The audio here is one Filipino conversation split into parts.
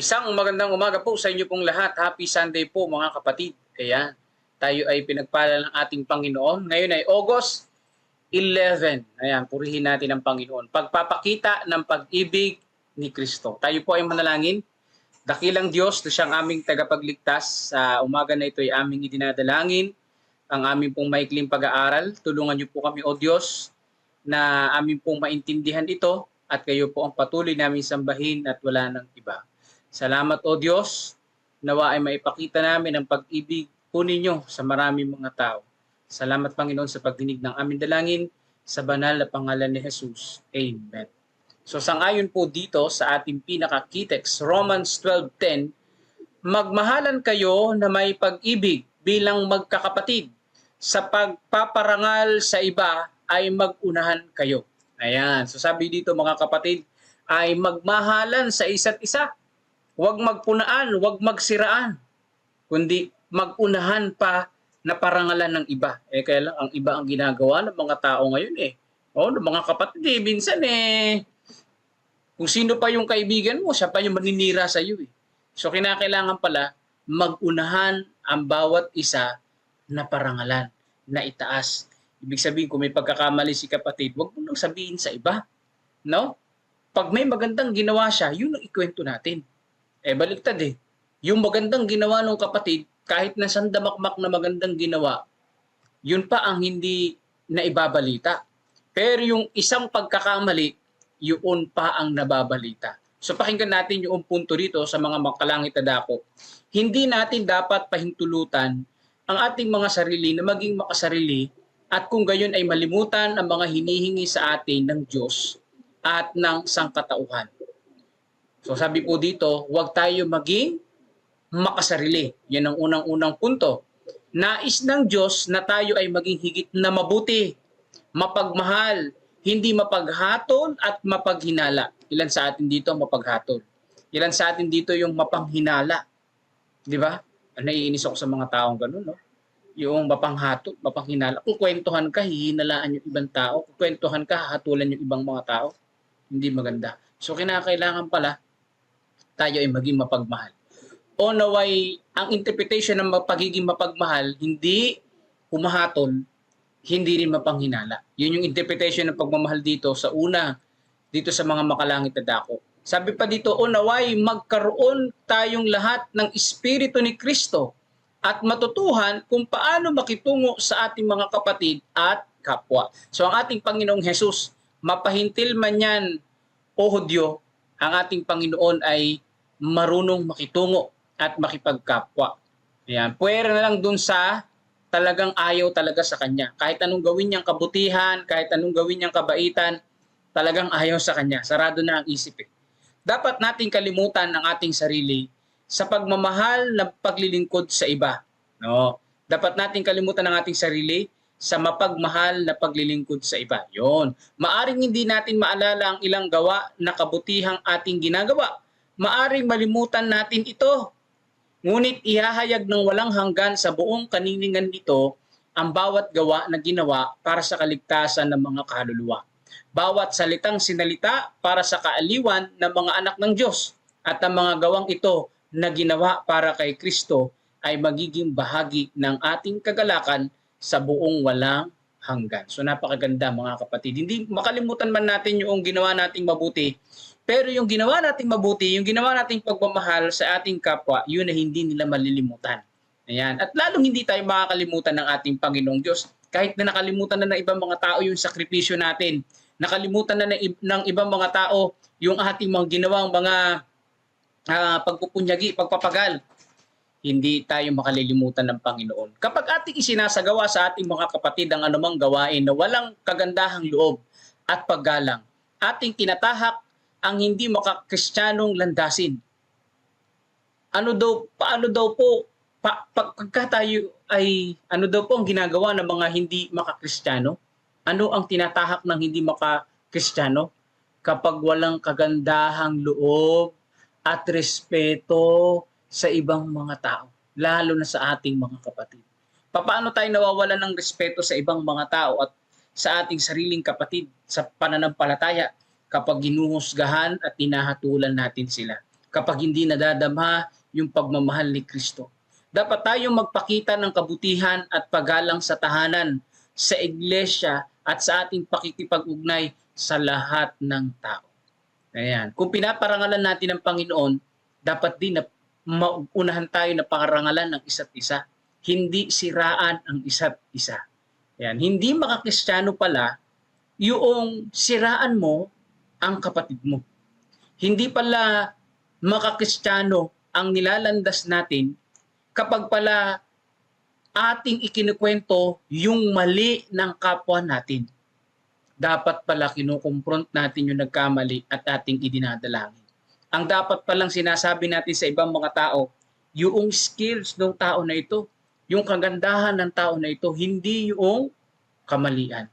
Isang magandang umaga po sa inyo pong lahat. Happy Sunday po mga kapatid. Kaya tayo ay pinagpala ng ating Panginoon. Ngayon ay August 11. Ayan, purihin natin ang Panginoon. Pagpapakita ng pag-ibig ni Kristo. Tayo po ay manalangin. Dakilang Diyos na siyang aming tagapagligtas. Sa umaga na ito ay aming idinadalangin. Ang aming pong maikling pag-aaral. Tulungan niyo po kami, O Diyos, na aming pong maintindihan ito at kayo po ang patuloy namin sambahin at wala nang iba. Salamat o Diyos, nawa ay maipakita namin ang pag-ibig po ninyo sa maraming mga tao. Salamat Panginoon sa pagdinig ng aming dalangin sa banal na pangalan ni Jesus. Amen. So sangayon po dito sa ating pinaka-kitex, Romans 12.10, Magmahalan kayo na may pag-ibig bilang magkakapatid. Sa pagpaparangal sa iba ay magunahan kayo. Ayan. So sabi dito mga kapatid, ay magmahalan sa isa't isa. Huwag magpunaan, huwag magsiraan, kundi magunahan pa na parangalan ng iba. Eh kaya lang ang iba ang ginagawa ng mga tao ngayon eh. O, ng mga kapatid eh, minsan eh, kung sino pa yung kaibigan mo, siya pa yung maninira sa iyo eh. So kinakailangan pala magunahan ang bawat isa na parangalan, na itaas. Ibig sabihin, kung may pagkakamali si kapatid, huwag mo nang sabihin sa iba. No? Pag may magandang ginawa siya, yun ang ikwento natin. Eh, baliktad eh. Yung magandang ginawa ng kapatid, kahit na sandamakmak na magandang ginawa, yun pa ang hindi na ibabalita. Pero yung isang pagkakamali, yun pa ang nababalita. So pakinggan natin yung punto dito sa mga makalangit na dako. Hindi natin dapat pahintulutan ang ating mga sarili na maging makasarili at kung gayon ay malimutan ang mga hinihingi sa atin ng Diyos at ng sangkatauhan. So sabi po dito, huwag tayo maging makasarili. Yan ang unang-unang punto. Nais ng Diyos na tayo ay maging higit na mabuti, mapagmahal, hindi mapaghatol at mapaghinala. Ilan sa atin dito mapaghatol? Ilan sa atin dito yung mapanghinala? Di ba? Naiinis ako sa mga taong ganun, no? Yung mapanghatol, mapanghinala. Kung kwentuhan ka, hihinalaan yung ibang tao. Kung kwentuhan ka, hahatulan yung ibang mga tao. Hindi maganda. So, kinakailangan pala tayo ay maging mapagmahal. O naway, ang interpretation ng pagiging mapagmahal, hindi humahatol, hindi rin mapanghinala. Yun yung interpretation ng pagmamahal dito sa una, dito sa mga makalangit na dako. Sabi pa dito, o naway, magkaroon tayong lahat ng Espiritu ni Kristo at matutuhan kung paano makitungo sa ating mga kapatid at kapwa. So ang ating Panginoong Jesus, mapahintil man yan o Hudyo, ang ating Panginoon ay marunong makitungo at makipagkapwa. Ayan. Pwera na lang dun sa talagang ayaw talaga sa kanya. Kahit anong gawin niyang kabutihan, kahit anong gawin niyang kabaitan, talagang ayaw sa kanya. Sarado na ang isip eh. Dapat nating kalimutan ang ating sarili sa pagmamahal na paglilingkod sa iba. No? Dapat nating kalimutan ang ating sarili sa mapagmahal na paglilingkod sa iba. Yon. Maaring hindi natin maalala ang ilang gawa na kabutihang ating ginagawa. Maaring malimutan natin ito. Ngunit ihahayag ng walang hanggan sa buong kaniningan nito ang bawat gawa na ginawa para sa kaligtasan ng mga kaluluwa. Bawat salitang sinalita para sa kaaliwan ng mga anak ng Diyos at ang mga gawang ito na ginawa para kay Kristo ay magiging bahagi ng ating kagalakan sa buong walang hanggan. So napakaganda mga kapatid. Hindi makalimutan man natin yung ginawa nating mabuti, pero yung ginawa nating mabuti, yung ginawa nating pagmamahal sa ating kapwa, yun na hindi nila malilimutan. Ayan. At lalong hindi tayo makakalimutan ng ating Panginoong Diyos. Kahit na nakalimutan na ng ibang mga tao yung sakripisyo natin, nakalimutan na ng ibang mga tao yung ating mga ginawang mga uh, pagpupunyagi, pagpapagal, hindi tayo makalilimutan ng Panginoon. Kapag ating isinasagawa sa ating mga kapatid ang anumang gawain na walang kagandahang loob at paggalang, ating tinatahak ang hindi makakristyanong landasin. Ano daw, paano daw po, pa, pagka tayo ay, ano daw po ang ginagawa ng mga hindi makakristyano? Ano ang tinatahak ng hindi makakristyano? Kapag walang kagandahang loob at respeto sa ibang mga tao, lalo na sa ating mga kapatid. Paano tayo nawawala ng respeto sa ibang mga tao at sa ating sariling kapatid sa pananampalataya kapag ginuhusgahan at tinahatulan natin sila? kapag hindi nadadama yung pagmamahal ni Kristo. Dapat tayong magpakita ng kabutihan at paggalang sa tahanan, sa iglesia at sa ating pakikipag-ugnay sa lahat ng tao. Ayan. Kung pinaparangalan natin ang Panginoon, dapat din na maunahan tayo na parangalan ng isa't isa. Hindi siraan ang isa't isa. Ayan. Hindi makakristyano pala yung siraan mo ang kapatid mo. Hindi pala makakristyano ang nilalandas natin kapag pala ating ikinukwento yung mali ng kapwa natin. Dapat pala kinukonfront natin yung nagkamali at ating idinadalangin. Ang dapat palang sinasabi natin sa ibang mga tao, yung skills ng tao na ito, yung kagandahan ng tao na ito, hindi yung kamalian.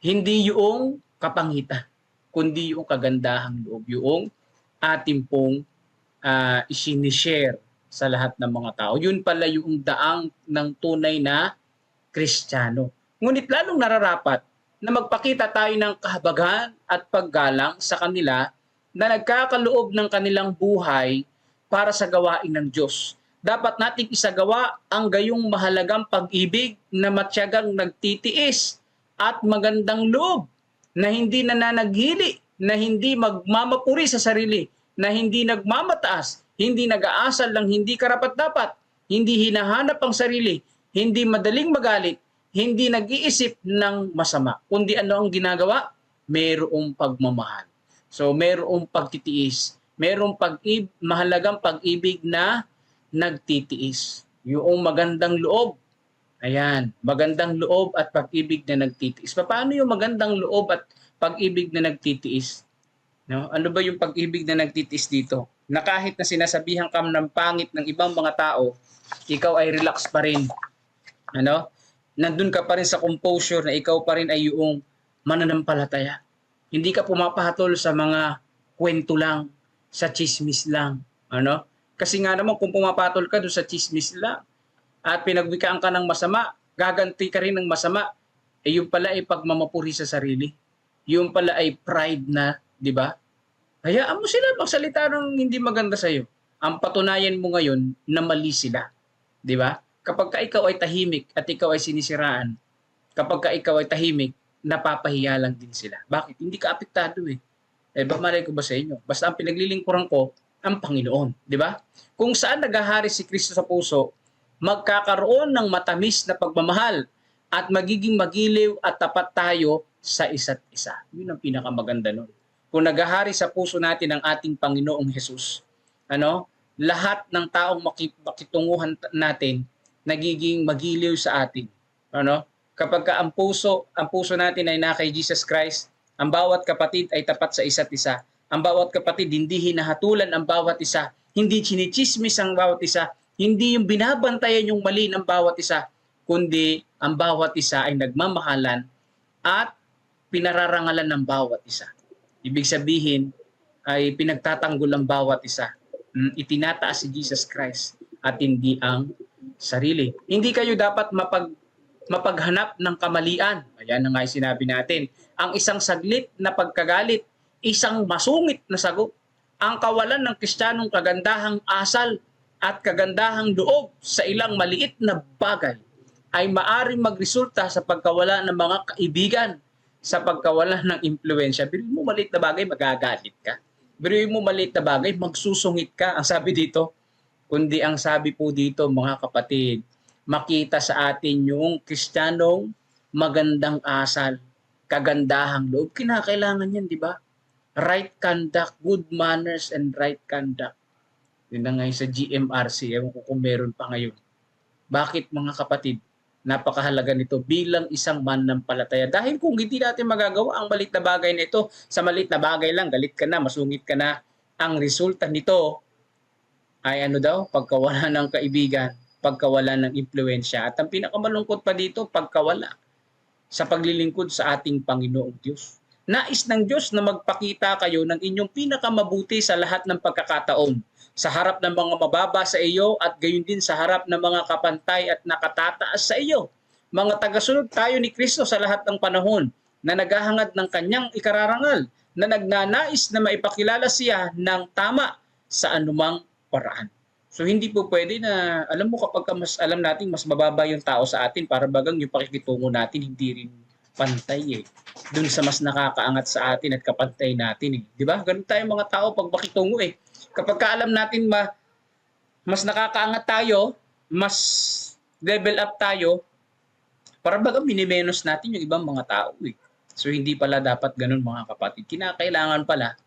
Hindi yung kapangitan, kundi yung kagandahang loob, yung ating pong uh, isinishare sa lahat ng mga tao. Yun pala yung daang ng tunay na Kristiyano. Ngunit lalong nararapat na magpakita tayo ng kahabagahan at paggalang sa kanila na nagkakaloob ng kanilang buhay para sa gawain ng Diyos. Dapat nating isagawa ang gayong mahalagang pag-ibig na matyagang nagtitiis at magandang loob na hindi nananaghili, na hindi magmamapuri sa sarili, na hindi nagmamataas, hindi nag-aasal ng hindi karapat-dapat, hindi hinahanap ang sarili, hindi madaling magalit, hindi nag-iisip ng masama. Kundi ano ang ginagawa? Merong pagmamahal. So merong pagtitiis, merong pag mahalagang pag-ibig na nagtitiis. Yung magandang loob. Ayan, magandang loob at pag-ibig na nagtitiis. Paano yung magandang loob at pag-ibig na nagtitiis? No? Ano ba yung pag-ibig na nagtitiis dito? Na kahit na sinasabihan ka ng pangit ng ibang mga tao, ikaw ay relax pa rin. Ano? nandun ka pa rin sa composure na ikaw pa rin ay yung mananampalataya. Hindi ka pumapahatol sa mga kwento lang, sa chismis lang. Ano? Kasi nga naman kung pumapatol ka doon sa chismis lang at pinagwikaan ka ng masama, gaganti ka rin ng masama, eh yung pala ay pagmamapuri sa sarili. Yung pala ay pride na, di ba? Hayaan mo sila magsalita ng hindi maganda sa iyo. Ang patunayan mo ngayon na mali sila. Di ba? kapag ka ikaw ay tahimik at ikaw ay sinisiraan, kapag ka ikaw ay tahimik, napapahiya lang din sila. Bakit? Hindi ka apektado eh. Eh, ba malay ko ba sa inyo? Basta ang pinaglilingkuran ko, ang Panginoon. Di ba? Kung saan nagahari si Kristo sa puso, magkakaroon ng matamis na pagmamahal at magiging magiliw at tapat tayo sa isa't isa. Yun ang pinakamaganda nun. Kung nagahari sa puso natin ang ating Panginoong Jesus, ano, lahat ng taong makitunguhan natin nagiging magiliw sa atin. Ano? Kapag ka ang puso, ang puso natin ay na kay Jesus Christ, ang bawat kapatid ay tapat sa isa't isa. Ang bawat kapatid hindi hinahatulan ang bawat isa, hindi chinichismis ang bawat isa, hindi yung binabantayan yung mali ng bawat isa, kundi ang bawat isa ay nagmamahalan at pinararangalan ng bawat isa. Ibig sabihin ay pinagtatanggol ang bawat isa. Hmm, itinataas si Jesus Christ at hindi ang sarili. Hindi kayo dapat mapag mapaghanap ng kamalian. Ayan na nga yung sinabi natin. Ang isang saglit na pagkagalit, isang masungit na sagot. Ang kawalan ng kristyanong kagandahang asal at kagandahang loob sa ilang maliit na bagay ay maaring magresulta sa pagkawala ng mga kaibigan, sa pagkawala ng impluensya. Biruin mo maliit na bagay, magagalit ka. Biruin mo maliit na bagay, magsusungit ka. Ang sabi dito, kundi ang sabi po dito mga kapatid, makita sa atin yung kristyanong magandang asal, kagandahang loob. Kinakailangan yan, di ba? Right conduct, good manners, and right conduct. Yun na ngayon sa GMRC, ewan ko kung meron pa ngayon. Bakit mga kapatid? Napakahalaga nito bilang isang mananampalataya. Dahil kung hindi natin magagawa ang malit na bagay na ito, sa malit na bagay lang, galit ka na, masungit ka na, ang resulta nito, ay ano daw, pagkawala ng kaibigan, pagkawala ng impluensya. At ang pinakamalungkot pa dito, pagkawala sa paglilingkod sa ating Panginoong Diyos. Nais ng Diyos na magpakita kayo ng inyong pinakamabuti sa lahat ng pagkakataon sa harap ng mga mababa sa iyo at gayon din sa harap ng mga kapantay at nakatataas sa iyo. Mga tagasunod tayo ni Kristo sa lahat ng panahon na naghahangad ng kanyang ikararangal, na nagnanais na maipakilala siya ng tama sa anumang paraan. So hindi po pwede na alam mo kapag ka mas alam natin mas mababa yung tao sa atin para bagang yung pakikitungo natin hindi rin pantay eh. Doon sa mas nakakaangat sa atin at kapantay natin eh. 'Di ba? Ganun tayo mga tao pag pakitungo eh. Kapag ka alam natin ma mas nakakaangat tayo, mas level up tayo, para baga minimenos natin yung ibang mga tao eh. So hindi pala dapat ganun mga kapatid. Kinakailangan pala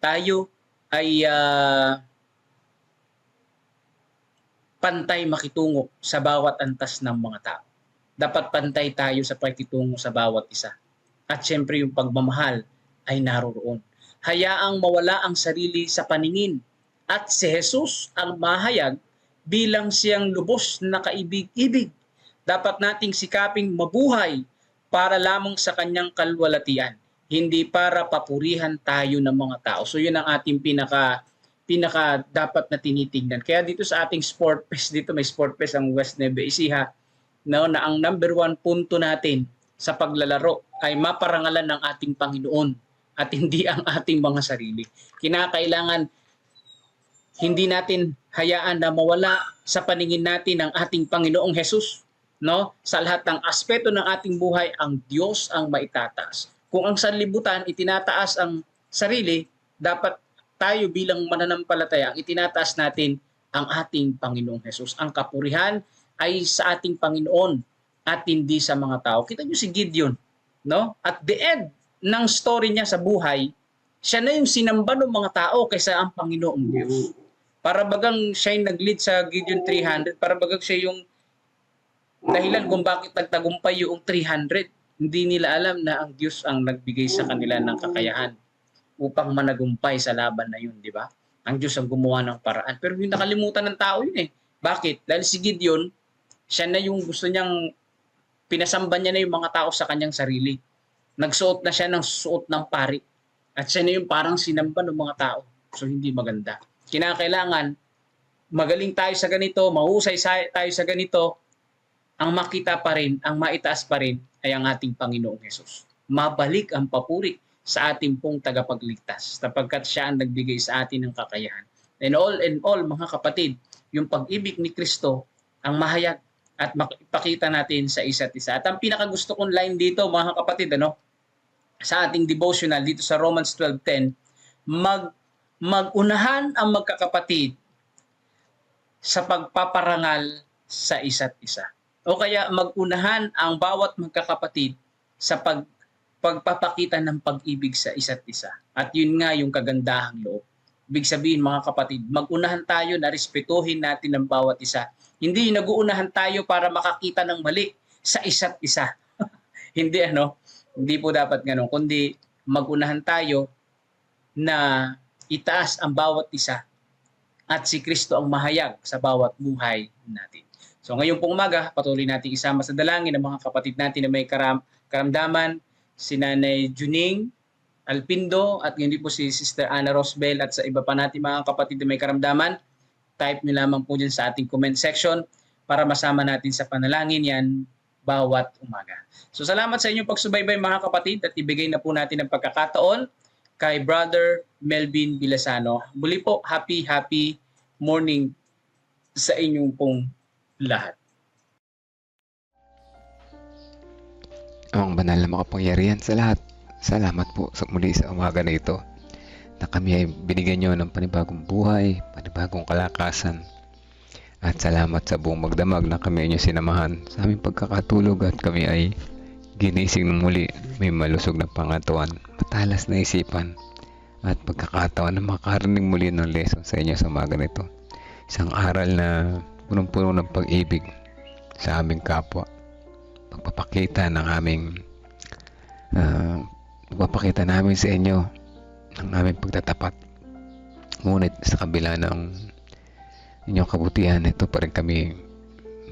tayo ay ah, pantay makitungo sa bawat antas ng mga tao. Dapat pantay tayo sa pakitungo sa bawat isa. At syempre yung pagmamahal ay naroroon. Hayaang mawala ang sarili sa paningin at si Jesus ang mahayag bilang siyang lubos na kaibig-ibig. Dapat nating sikaping mabuhay para lamang sa kanyang kalwalatian, hindi para papurihan tayo ng mga tao. So yun ang ating pinaka pinaka dapat na tinitingnan. Kaya dito sa ating sport fest, dito may sport fest ang West Neve Ecija, no, na ang number one punto natin sa paglalaro ay maparangalan ng ating Panginoon at hindi ang ating mga sarili. Kinakailangan hindi natin hayaan na mawala sa paningin natin ang ating Panginoong Hesus. No? Sa lahat ng aspeto ng ating buhay, ang Diyos ang maitataas. Kung ang sanlibutan itinataas ang sarili, dapat tayo bilang mananampalataya, ang itinataas natin ang ating Panginoong Hesus. Ang kapurihan ay sa ating Panginoon at hindi sa mga tao. Kita niyo si Gideon, no? At the end ng story niya sa buhay, siya na yung sinamba ng mga tao kaysa ang Panginoong Diyos. Para bagang siya yung nag-lead sa Gideon 300, para bagang siya yung dahilan kung bakit nagtagumpay yung 300. Hindi nila alam na ang Diyos ang nagbigay sa kanila ng kakayahan upang managumpay sa laban na yun, di ba? Ang Diyos ang gumawa ng paraan. Pero hindi nakalimutan ng tao yun eh. Bakit? Dahil si Gideon, siya na yung gusto niyang, pinasamba niya na yung mga tao sa kanyang sarili. Nagsuot na siya ng suot ng pari. At siya na yung parang sinamba ng mga tao. So hindi maganda. Kinakailangan, magaling tayo sa ganito, mahusay sa- tayo sa ganito, ang makita pa rin, ang maitaas pa rin ay ang ating Panginoong Hesus. Mabalik ang papuri sa ating pong tagapagligtas sapagkat siya ang nagbigay sa atin ng kakayahan. And all and all, mga kapatid, yung pag-ibig ni Kristo ang mahayag at makipakita natin sa isa't isa. At ang pinakagusto kong line dito, mga kapatid, ano, sa ating devotional dito sa Romans 12.10, mag, magunahan ang magkakapatid sa pagpaparangal sa isa't isa. O kaya magunahan ang bawat magkakapatid sa pag pagpapakita ng pag-ibig sa isa't isa. At yun nga yung kagandahang loob. Ibig sabihin mga kapatid, magunahan tayo na respetuhin natin ang bawat isa. Hindi naguunahan tayo para makakita ng mali sa isa't isa. hindi ano, hindi po dapat ganun, kundi magunahan tayo na itaas ang bawat isa at si Kristo ang mahayag sa bawat buhay natin. So ngayong pong umaga, patuloy natin isama sa dalangin ng mga kapatid natin na may karam karamdaman, si Nanay Juning Alpindo at hindi po si Sister Ana Rosbel at sa iba pa natin mga kapatid na may karamdaman. Type nyo lamang po dyan sa ating comment section para masama natin sa panalangin yan bawat umaga. So salamat sa inyong pagsubaybay mga kapatid at ibigay na po natin ang pagkakataon kay Brother Melvin Bilasano. Muli po, happy, happy morning sa inyong pong lahat. Amang banal na makapangyarihan sa lahat. Salamat po sa muli sa umaga na ito na kami ay binigyan nyo ng panibagong buhay, panibagong kalakasan. At salamat sa buong magdamag na kami inyo sinamahan sa aming pagkakatulog at kami ay ginising ng muli. May malusog na pangatawan, matalas na isipan at pagkakataon na makarinig muli ng lesson sa inyo sa umaga na ito. Isang aral na punong-puno ng pag-ibig sa aming kapwa pagpapakita ng aming uh, pagpapakita namin sa inyo ng aming pagtatapat. Ngunit sa kabila ng inyong kabutihan, ito pa rin kami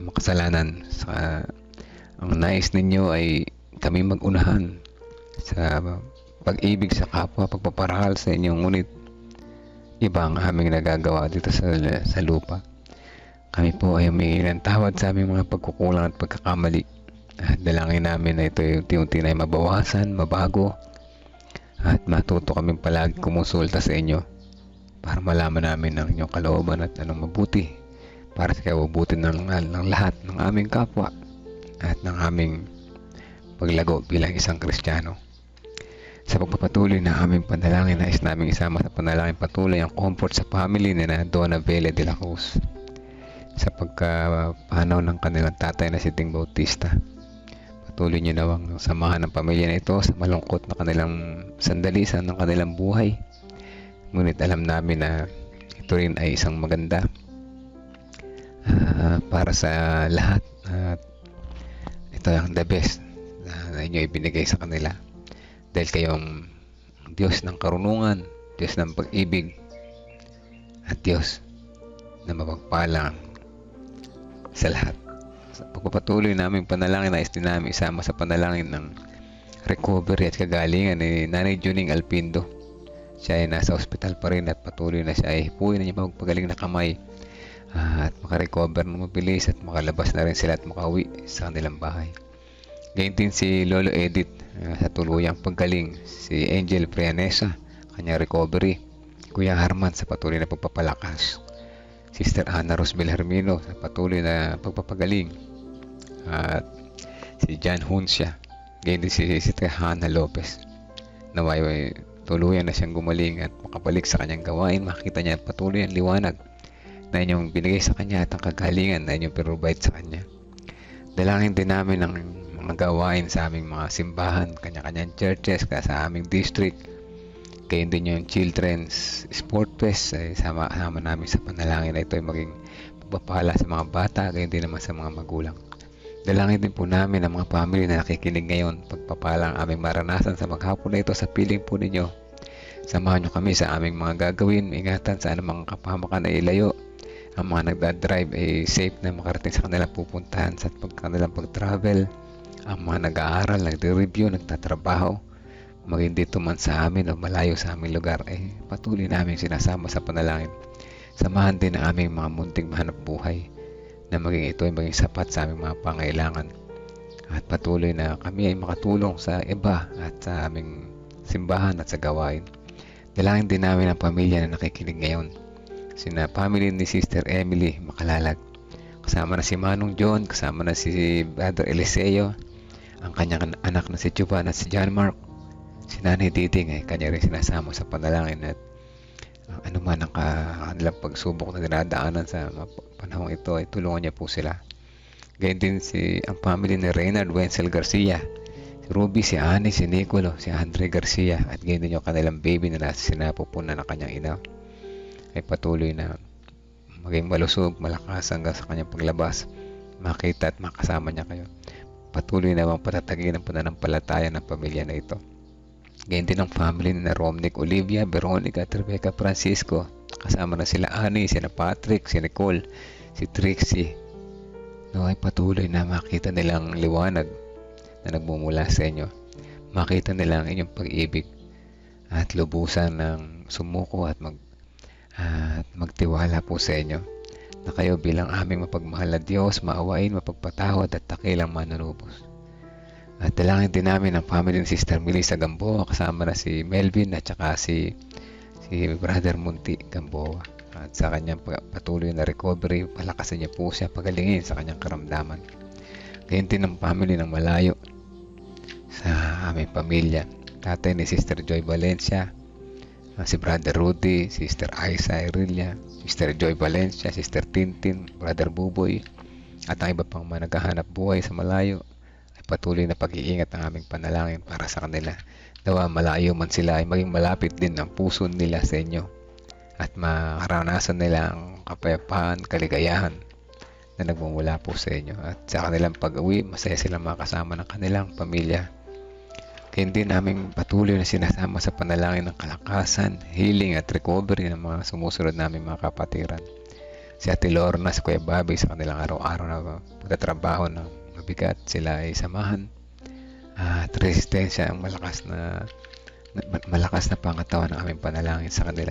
makasalanan. Sa, ang nais ninyo ay kami magunahan sa pag-ibig sa kapwa, pagpaparal sa inyo. Ngunit iba ang aming nagagawa dito sa, sa lupa. Kami po ay humingi ng tawad sa aming mga pagkukulang at pagkakamali. At dalangin namin na ito yung unti-unti na mabawasan, mabago. At matuto kaming palagi kumusulta sa inyo para malaman namin ang inyong kalooban at anong mabuti para sa kabubuti ng, ng lahat ng aming kapwa at ng aming paglago bilang isang Kristiyano. Sa pagpapatuloy na aming panalangin, nais namin isama sa panalangin patuloy ang comfort sa family ni na Donna Vele de la Cruz sa pagkapanaw ng kanilang tatay na si Ding Bautista. Patuloy niyo nawang samahan ng pamilya na ito sa malungkot na kanilang sandalisan ng kanilang buhay. Ngunit alam namin na ito rin ay isang maganda ah, para sa lahat at ito ang the best na, na inyo ibinigay sa kanila dahil kayong Diyos ng karunungan, Diyos ng pag-ibig at Diyos na mapagpalang sa lahat. Pagpapatuloy namin panalangin na namin isama sa panalangin ng recovery at kagalingan ni Nanay Juning Alpindo. Siya ay nasa ospital pa rin at patuloy na siya ay hipuin na niya magpagaling na kamay. Ah, at makarecover ng mabilis at makalabas na rin sila at makauwi sa kanilang bahay. Ganyan din si Lolo Edith ah, sa tuluyang paggaling, si Angel Prianesa, kanyang recovery, Kuya Harman sa patuloy na pagpapalakas, Sister Ana Rosbel Hermino sa patuloy na pagpapagaling, at si John Hunsya, ganyan din si Sister Hannah Lopez. Naway ay tuluyan na siyang gumaling at makabalik sa kanyang gawain, makita niya patuloy ang liwanag na inyong binigay sa kanya at ang kagalingan na inyong provide sa kanya. Dalangin din namin ang mga gawain sa aming mga simbahan, kanya-kanyang churches, sa aming district. Kayo din yung Children's Sport Fest, ay sama, sama namin sa panalangin na ito ay maging pagpapala sa mga bata, gayon din naman sa mga magulang. Dalangin din po namin ang mga family na nakikinig ngayon, pagpapala ang aming maranasan sa maghapon na ito sa piling po ninyo. Samahan nyo kami sa aming mga gagawin, ingatan sa anumang kapahamakan ay ilayo, ang mga nagdadrive ay safe na makarating sa kanilang pupuntahan sa kanilang pag-travel. Ang mga nag-aaral, nagre-review, nagtatrabaho, maging dito man sa amin o malayo sa aming lugar, ay patuloy namin sinasama sa panalangin. Samahan din ang aming mga munting mahanap buhay na maging ito ay maging sapat sa aming mga pangailangan. At patuloy na kami ay makatulong sa iba at sa aming simbahan at sa gawain. Dalangin din namin ang pamilya na nakikinig ngayon sina family ni Sister Emily Makalalag. Kasama na si Manong John, kasama na si Brother Eliseo, ang kanyang anak na si Juban at si John Mark. Si Nanay Titing ay kanya rin sinasama sa panalangin at ano man ang ka- kanilang pagsubok na dinadaanan sa panahong ito ay tulungan niya po sila. Gayun din si ang family ni Reynard Wenzel Garcia, si Ruby, si Annie, si Nicolo, si Andre Garcia at gayon din yung kanilang baby na nasa sinapupunan ng kanyang ina ay patuloy na maging malusog, malakas hanggang sa kanyang paglabas. Makita at makasama niya kayo. Patuloy na bang patatagin ang pananampalataya ng pamilya na ito. Ganyan din ang family ni Romnick Olivia, Veronica at Rebecca Francisco. Kasama na sila Annie, sina Patrick, si Nicole, si Trixie. No, ay patuloy na makita nilang liwanag na nagmumula sa inyo. Makita nila ang inyong pag-ibig at lubusan ng sumuko at mag at magtiwala po sa inyo na kayo bilang aming mapagmahal na Diyos, maawain, mapagpatawad at takilang manunubos. At dalangin din namin ang family ni Sister Melissa Gamboa kasama na si Melvin at saka si, si Brother Munti Gamboa. At sa kanyang pa- patuloy na recovery, palakasan niya po siya pagalingin sa kanyang karamdaman. Ganyan din ang family ng malayo sa aming pamilya. Tatay ni Sister Joy Valencia, Ah, si Brother Rudy, Sister Aiza Irelia, Sister Joy Valencia, Sister Tintin, Brother Buboy, at ang iba pang mga naghahanap buhay sa malayo ay patuloy na pag-iingat ang aming panalangin para sa kanila. Dawa malayo man sila ay maging malapit din ang puso nila sa inyo at makaranasan nila ang kapayapaan, kaligayahan na nagmumula po sa inyo. At sa kanilang pag-uwi, masaya silang makasama ng kanilang pamilya. Kaya hindi namin patuloy na sinasama sa panalangin ng kalakasan, healing at recovery ng mga sumusunod namin mga kapatiran. Si Ate Lorna, si Kuya Bobby sa kanilang araw-araw na pagtatrabaho na mabigat, sila ay samahan. At resistensya ang malakas na, na- malakas na pangatawan ng aming panalangin sa kanila.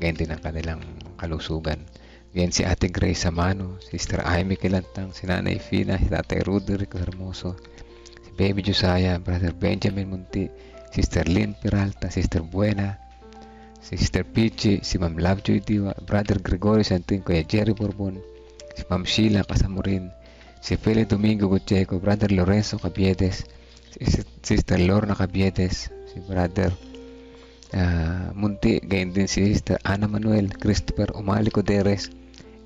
Ganyan din ang kanilang kalusugan. Ganyan si Ate Grace Samano, Sister Amy Kilantang, si Nanay Fina, si Tatay Roderick Hermoso, si Baby Josiah, Brother Benjamin Munti, Sister Lynn Peralta, Sister Buena, si Sister Pichi, si Ma'am Lovejoy Diwa, Brother Gregorio Santin, Kuya Jerry Bourbon, si Ma'am Sheila Kasamurin, si Feli Domingo Gutcheco, Brother Lorenzo Cabiedes, si Sister Lorna Cabiedes, si Brother ah, Munti, gayon din si Sister Ana Manuel, Christopher Umali Coderes,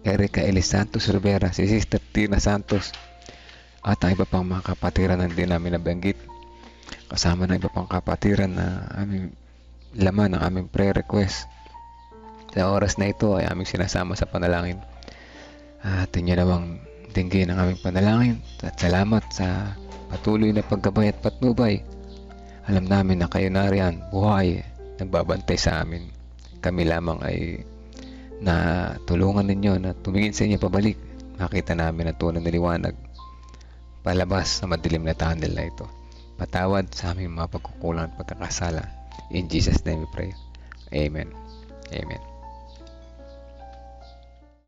Erica Elis Santos Rivera, si Sister Tina Santos, at ang iba pang mga kapatiran na hindi namin nabanggit. Kasama ng iba pang kapatiran na aming laman ng aming prayer request. Sa oras na ito ay aming sinasama sa panalangin. At inyo namang dinggin ang aming panalangin at salamat sa patuloy na paggabay at patnubay. Alam namin na kayo nariyan, buhay, nagbabantay sa amin. Kami lamang ay na tulungan ninyo na tumingin sa inyo pabalik. Makita namin ang tunay na liwanag palabas sa madilim na tunnel na ito. Patawad sa aming mga pagkukulang at pagkakasala. In Jesus' name we pray. Amen. Amen.